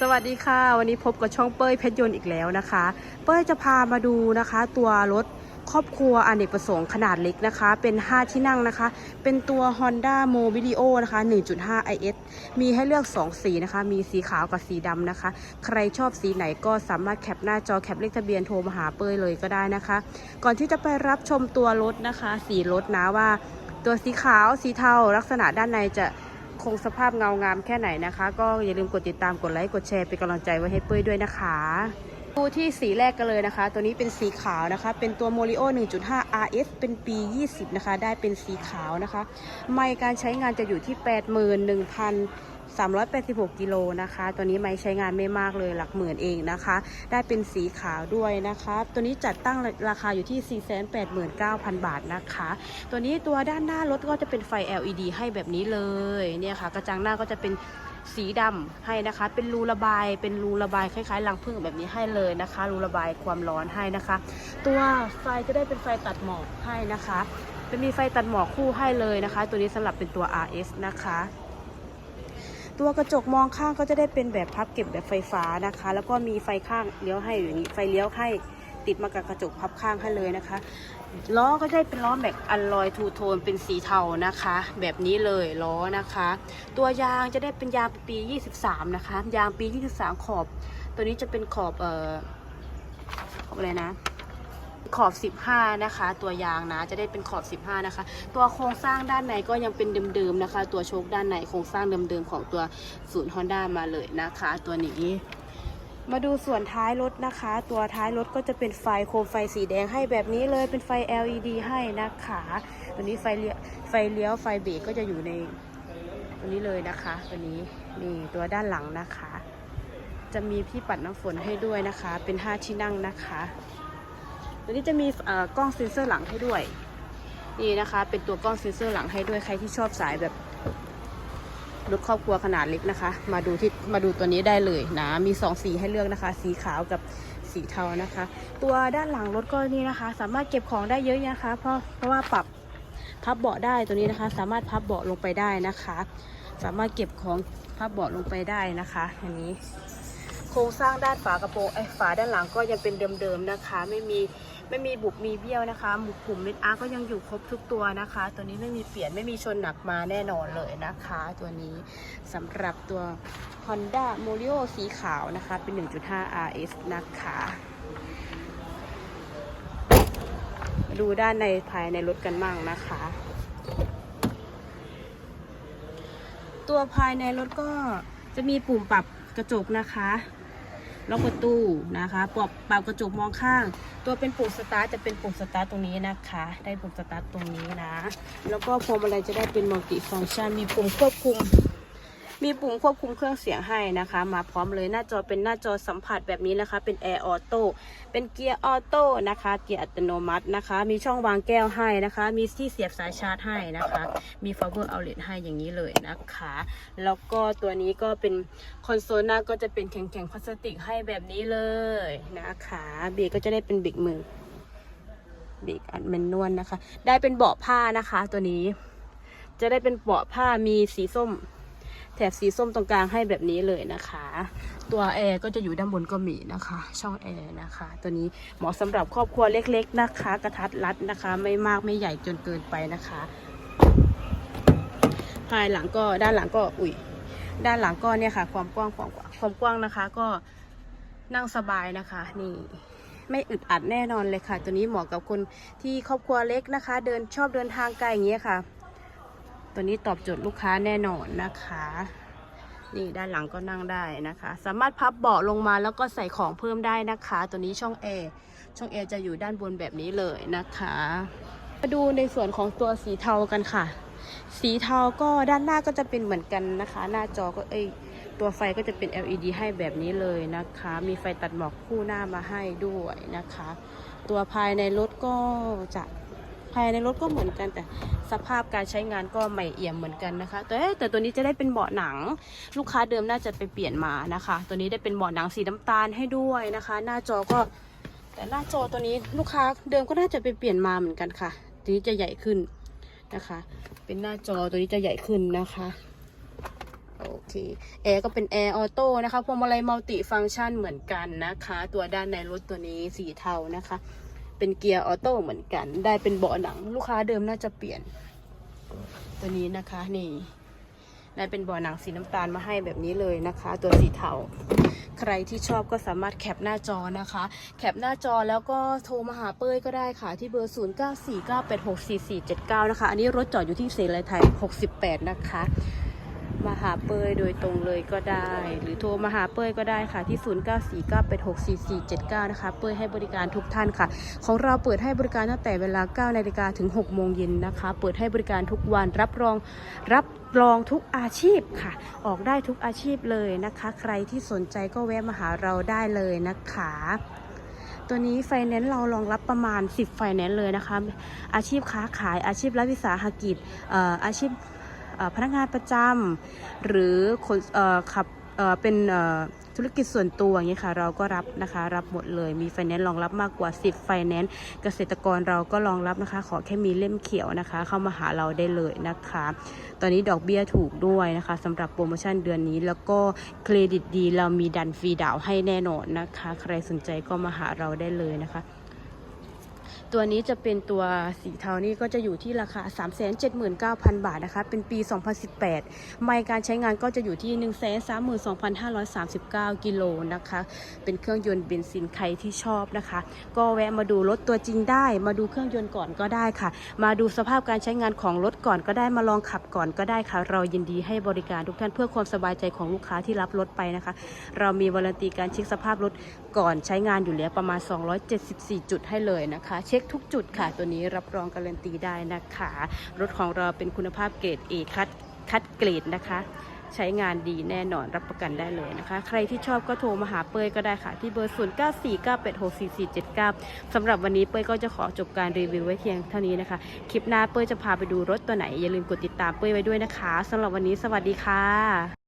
สวัสดีค่ะ วันนี้พบกับช่องเป้ยเพชรยนต์อีกแล้วนะคะ เป้ยจะพามาดูนะคะ ตัวรถครอบครัวอเนกประสงค์ขนาดเล็กนะคะ เป็น 5 ที่นั่งนะคะ เป็นตัว Honda m o b i l i o นะคะ 1.5 IS มีให้เลือก 2 สีนะคะ มีสีขาวกับสีดำนะคะ ใครชอบสีไหนก็สามารถแคปหน้าจอแคปเลขทะเบียนโทรมาหาเป้ยเลยก็ได้นะคะ ก่อนที่จะไปรับชมตัวรถนะคะ สีรถนะว่า ตัวสีขาวสีเทาลักษณะด้านในจะ คงสภาพเงางามแค่ไหนนะคะ ก็อย่าลืมกดติดตามกดไลค์กดแชร์เป็นกำลังใจไว้ให้เป้ยด้วยนะคะดูที่สีแรกกันเลยนะคะ ตัวนี้เป็นสีขาวนะคะ เป็นตัวโมริโอ1.5 RS เป็นปี 20 นะคะ ได้เป็นสีขาวนะคะ ไม่การใช้งานจะอยู่ที่ 386กิโลนะคะ ตัวนี้ไม่ใช้งานไม่มากเลยหลักหมื่นเองนะคะ ได้เป็นสีขาวด้วยนะคะ ตัวนี้จัดตั้งราคาอยู่ที่ 489,000 บาทนะคะ ตัวนี้ตัวด้านหน้ารถก็จะเป็นไฟ LED ให้แบบนี้เลยเนี่ยค่ะ กระจังหน้าก็จะเป็นสีดำให้นะคะ เป็นรูระบาย เป็นรูระบายคล้ายๆรังผึ้งแบบนี้ให้เลยนะคะ รูระบายความร้อนให้นะคะ ตัวไฟจะได้เป็นไฟตัดหมอกให้นะคะ จะมีไฟตัดหมอกคู่ให้เลยนะคะ ตัวนี้สำหรับเป็นตัว RS นะคะ ตัวกระจกมองข้างก็จะได้เป็นแบบพับเก็บแบบไฟฟ้านะคะ แล้วก็มีไฟข้างเลี้ยวให้อย่างนี้ไฟเลี้ยวให้ติดมากับกระจกพับข้างให้เลยนะคะล้อก็ได้เป็นล้อแม็กอัลลอยทูโทนเป็นสีเทานะคะ แบบนี้เลยล้อนะคะ ตัวยางจะได้เป็นยางปี 23 นะคะ ยางปี 23 ขอบ ตัวนี้จะเป็นขอบเอ่อขอบอะไรนะ ขอบ 15 นะคะ ตัวยางนะจะได้เป็นขอบ 15 นะคะ ตัวโครงสร้างด้านในก็ยังเป็นเดิมๆนะคะ ตัวโชคด้านในโครงสร้างเดิมๆของตัวศูนย์ Honda มาเลยนะคะ ตัวนี้มาดูส่วนท้ายรถนะคะ ตัวท้ายรถก็จะเป็นไฟโคมไฟสีแดงให้แบบนี้เลยเป็นไฟ LED ให้นะคะตัวนี้ไฟเลี้ยวไฟเลี้ยวไฟเบรกก็จะอยู่ในตัวนี้เลยนะคะ ตัวนี้นี่ตัวด้านหลังนะคะ จะมีที่ปัดน้ำฝนให้ด้วยนะคะ เป็น 5 ที่นั่งนะคะ ตัวนี้จะมีกล้องเซ็นเซอร์หลังให้ด้วย นี่นะคะ เป็นตัวกล้องเซ็นเซอร์หลังให้ด้วยใครที่ชอบสายแบบรถครอบครัวขนาดเล็กนะคะ มาดูที่มาดูตัวนี้ได้เลยนะมีสองสีให้เลือกนะคะ สีขาวกับสีเทานะคะ ตัวด้านหลังรถก็นี่นะคะ สามารถเก็บของได้เยอะนะคะ เพราะเพราะว่าปรับพับเบาะได้ตัวนี้นะคะ สามารถพับเบาะลงไปได้นะคะ สามารถเก็บของพับเบาะลงไปได้นะคะอันนี้ โครงสร้างด้านฝากระโปรงไอ้ฝาด้านหลังก็ยังเป็นเดิมๆนะคะ ไม่มี ไม่มีบุบมีเบี้ยวนะคะหมุกปุ่มเม็ดอาร์ก็ยังอยู่ครบทุกตัวนะคะ ตัวนี้ไม่มีเปลี่ยนไม่มีชนหนักมาแน่นอนเลยนะคะ ตัวนี้สำหรับตัว Honda m o r i o สีขาวนะคะ เป็น 1.5 RS นะคะดูด้านในภายในรถกันมั่งนะคะ ตัวภายในรถก็จะมีปุ่มปรับกระจกนะคะ ล็อกประตูนะคะปรับปรับกระจกมองข้าง ตัวเป็นปุ่มสตาร์ทจะเป็นปุ่มสตาร์ทตรงนี้นะคะ ได้ปุ่มสตาร์ทตรงนี้นะ แล้วก็พวงมาลัยจะได้เป็นมัลติฟังก์ชันมีปุ่มควบคุม มีปุ่มควบคุมเครื่องเสียงให้นะคะ มาพร้อมเลยหน้าจอเป็นหน้าจอสัมผัสแบบนี้นะคะ เป็นแอร์ออโต้เป็นเกียร์ออโต้นะคะ เกียร์อัตโนมัตินะคะ มีช่องวางแก้วให้นะคะ มีที่เสียบสายชาร์จให้นะคะ มี power outlet ให้อย่างนี้เลยนะคะ แล้วก็ตัวนี้ก็เป็นคอนโซลหน้าก็จะเป็นแข็งๆพลาสติกให้แบบนี้เลยนะคะเบรกก็จะได้เป็นเบรกมือเบรกอันแมนนวลนะคะ ได้เป็นเบาะผ้านะคะ ตัวนี้ จะได้เป็นเบาะผ้ามีสีส้ม แถบสีส้มตรงกลางให้แบบนี้เลยนะคะ ตัวแอร์ก็จะอยู่ด้านบนก็มีนะคะ ช่องแอร์นะคะ ตัวนี้เหมาะสำหรับครอบครัวเล็กๆนะคะ กระทัดรัดนะคะ ไม่มากไม่ใหญ่จนเกินไปนะคะภายหลังก็ด้านหลังก็อุ้ยด้านหลังก็เนี่ยค่ะ ความกว้างความความกว้างนะคะ ก็นั่งสบายนะคะ นี่ไม่อึดอัดแน่นอนเลยค่ะ ตัวนี้เหมาะกับคนที่ครอบครัวเล็กนะคะ เดินชอบเดินทางไกลอย่างเงี้ยค่ะ ตัวนี้ตอบโจทย์ลูกค้าแน่นอนนะคะ นี่ด้านหลังก็นั่งได้นะคะ สามารถพับเบาะลงมาแล้วก็ใส่ของเพิ่มได้นะคะ ตัวนี้ช่องแอร์ช่องแอร์จะอยู่ด้านบนแบบนี้เลยนะคะ มาดูในส่วนของตัวสีเทากันค่ะ สีเทาก็ด้านหน้าก็จะเป็นเหมือนกันนะคะ หน้าจอก็เอ้ยตัวไฟก็จะเป็น LED ให้แบบนี้เลยนะคะ มีไฟตัดหมอกคู่หน้ามาให้ด้วยนะคะ ตัวภายในรถก็จะ ภายในรถก็เหมือนกันแต่สภาพการใช้งานก็ใหม่เอี่ยมเหมือนกันนะคะ แต่แต่ตัวนี้จะได้เป็นเบาะหนัง ลูกค้าเดิมน่าจะไปเปลี่ยนมานะคะ ตัวนี้ได้เป็นเบาะหนังสีน้ำตาลให้ด้วยนะคะ หน้าจอก็ แต่หน้าจอตัวนี้ลูกค้าเดิมก็น่าจะไปเปลี่ยนมาเหมือนกันค่ะ ตัวนี้จะใหญ่ขึ้นนะคะ เป็นหน้าจอตัวนี้จะใหญ่ขึ้นนะคะโอเคแอร์ก็เป็นแอร์ออโต้นะคะพวงมาลัยมัลติฟังก์ชันเหมือนกันนะคะ ตัวด้านในรถตัวนี้สีเทานะคะ เป็นเกียร์ออโต้เหมือนกัน ได้เป็นเบาะหนัง ลูกค้าเดิมน่าจะเปลี่ยน ตัวนี้นะคะนี่ได้เป็นเบาะหนังสีน้ำตาลมาให้แบบนี้เลยนะคะ ตัวสีเทาใครที่ชอบก็สามารถแคปหน้าจอนะคะ แคปหน้าจอแล้วก็โทรมาหาเป้ยก็ได้ค่ะ ที่เบอร์ 0949864479 นะคะ อันนี้รถจอดอยู่ที่เสรีไทย 68 นะคะ มาหาเป้ยโดยตรงเลยก็ได้ หรือโทรมาหาเป้ยก็ได้ค่ะที่ 0949864479 นะคะ เป้ยให้บริการทุกท่านค่ะ ของเราเปิดให้บริการตั้งแต่เวลา 9นาฬิกาถึง 6 โมงเย็นนะคะ เปิดให้บริการทุกวันรับรองรับรองทุกอาชีพค่ะ ออกได้ทุกอาชีพเลยนะคะ ใครที่สนใจก็แวะมาหาเราได้เลยนะคะตัวนี้ไฟแนนซ์เรารองรับประมาณ 10 ไฟแนนซ์เลยนะคะ อาชีพค้าขายอาชีพรัฐวิสาหกิจอาชีพ พนักงานประจำหรือคนขับเป็นธุรกิจส่วนตัวอย่างนี้ยค่ะ เราก็รับนะคะรับหมดเลยมีไฟแนนซ์รองรับมากกว่า 10ไฟแนนซ์เกษตรกรเราก็รองรับนะคะ ขอแค่มีเล่มเขียวนะคะ เข้ามาหาเราได้เลยนะคะ ตอนนี้ดอกเบี้ยถูกด้วยนะคะสำหรับโปรโมชั่นเดือนนี้แล้วก็เครดิตดี เรามีดันฟรีดาวให้แน่นอนนะคะ ใครสนใจก็มาหาเราได้เลยนะคะ ตัวนี้จะเป็นตัวสีเทานี่ก็จะอยู่ที่ราคา 379,000 บาทนะคะ เป็นปี 2018 ไมล์การใช้งานก็จะอยู่ที่ 132,539 กิโลนะคะ เป็นเครื่องยนต์เบนซินใครที่ชอบนะคะ ก็แวะมาดูรถตัวจริงได้ มาดูเครื่องยนต์ก่อนก็ได้ค่ะ มาดูสภาพการใช้งานของรถก่อนก็ได้ มาลองขับก่อนก็ได้ค่ะ เรายินดีให้บริการทุกท่านเพื่อความสบายใจของลูกค้าที่รับรถไปนะคะ เรามีวารันตีการเช็คสภาพรถ ก่อนใช้งานอยู่แล้วประมาณ 274 จุดให้เลยนะคะ เช็คทุกจุดค่ะ ตัวนี้รับรองการันตีได้นะคะ รถของเราเป็นคุณภาพเกรด A คัดคัดเกรดนะคะ ใช้งานดีแน่นอนรับประกันได้เลยนะคะ ใครที่ชอบก็โทรมาหาเป้ยก็ได้ค่ะ ที่เบอร์ 0949864479 สำหรับวันนี้เป้ยก็จะขอจบการรีวิวไว้เพียงเท่านี้นะคะ คลิปหน้าเป้ยจะพาไปดูรถตัวไหนอย่าลืมกดติดตามเป้ยไว้ด้วยนะคะสำหรับวันนี้สวัสดีค่ะ